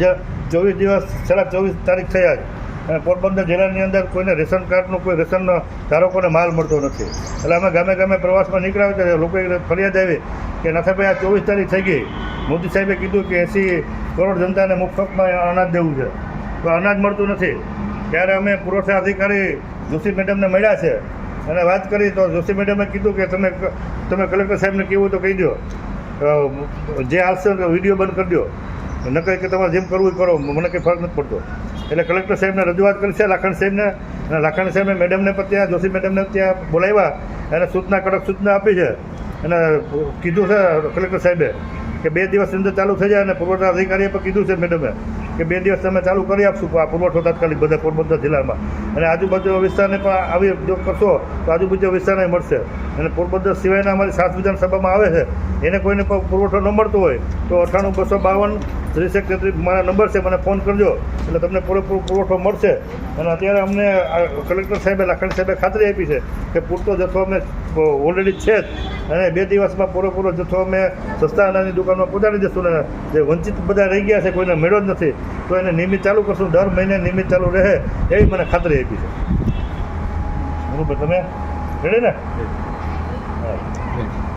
જે ચોવીસ દિવસ છેલ્લા ચોવીસ તારીખ થયા જ અને પોરબંદર જિલ્લાની અંદર કોઈને રેશન કાર્ડનો, કોઈ રેશન ધારકોને માલ મળતો નથી. એટલે અમે ગામે ગામે પ્રવાસમાં નીકળ્યા ત્યારે લોકોએ ફરિયાદ આવી કે નાથાભાઈ, આ ચોવીસ તારીખ થઈ ગઈ. મોદી સાહેબે કીધું કે એંસી કરોડ જનતાને મુફતમાં અનાજ દેવું છે. તો અનાજ મળતું નથી. ત્યારે અમે પુરવઠા અધિકારી જોશી મેડમને મળ્યા છે. અને વાત કરી તો જોશી મેડમે કીધું કે તમે તમે કલેક્ટર સાહેબને કહેવું તો કહી દો જે આવશે વીડિયો બંધ કરી દો નકર કે તમારે જેમ કરવું કરો. મને કંઈ ફરક નથી પડતો. એટલે કલેક્ટર સાહેબને રજૂઆત કરી છે. લાખણ સાહેબને, અને લાખણ સાહેબે મેડમને પણ ત્યાં, જોશી મેડમને ત્યાં બોલાવ્યા. એને સૂચના, કડક સૂચના આપી છે. અને કીધું છે કલેક્ટર સાહેબે કે બે દિવસ અંદર ચાલુ થઈ જાય અને પુરવઠા અધિકારીએ પણ કીધું છે મેડમે કે બે દિવસ તમે ચાલુ કરી આપશું. આ પુરવઠો તાત્કાલિક બધા પોરબંદર જિલ્લામાં. અને આજુબાજુ વિસ્તારને પણ આવી જો કરશો, તો આજુબાજુ વિસ્તારને મળશે. અને પોરબંદર સિવાયના અમારી સાત વિધાનસભામાં આવે છે. એને કોઈને પણ પુરવઠો ન મળતો હોય, તો અઠ્ઠાણું, બસો બાવન ત્રીસેક તેત્રીસ મારા નંબર છે મને ફોન કરજો. એટલે તમને પૂરેપૂરો પુરવઠો મળશે. અને અત્યારે અમને આ કલેક્ટર સાહેબે લાખણ સાહેબે ખાતરી આપી છે કે પૂરતો જથ્થો અમે ઓલરેડી છે જ. અને બે દિવસમાં પૂરેપૂરો જથ્થો અમે સસ્તા અનાજની દુકાનમાં પહોંચાડી દઈશું. ને જે વંચિત બધા રહી ગયા છે કોઈને મેળો જ નથી તો એને નિયમિત ચાલુ કરશું. દર મહિને નિયમિત ચાલુ રહે એવી મને ખાતરી આપી છે. બરાબર તમે રેડી ને? હા.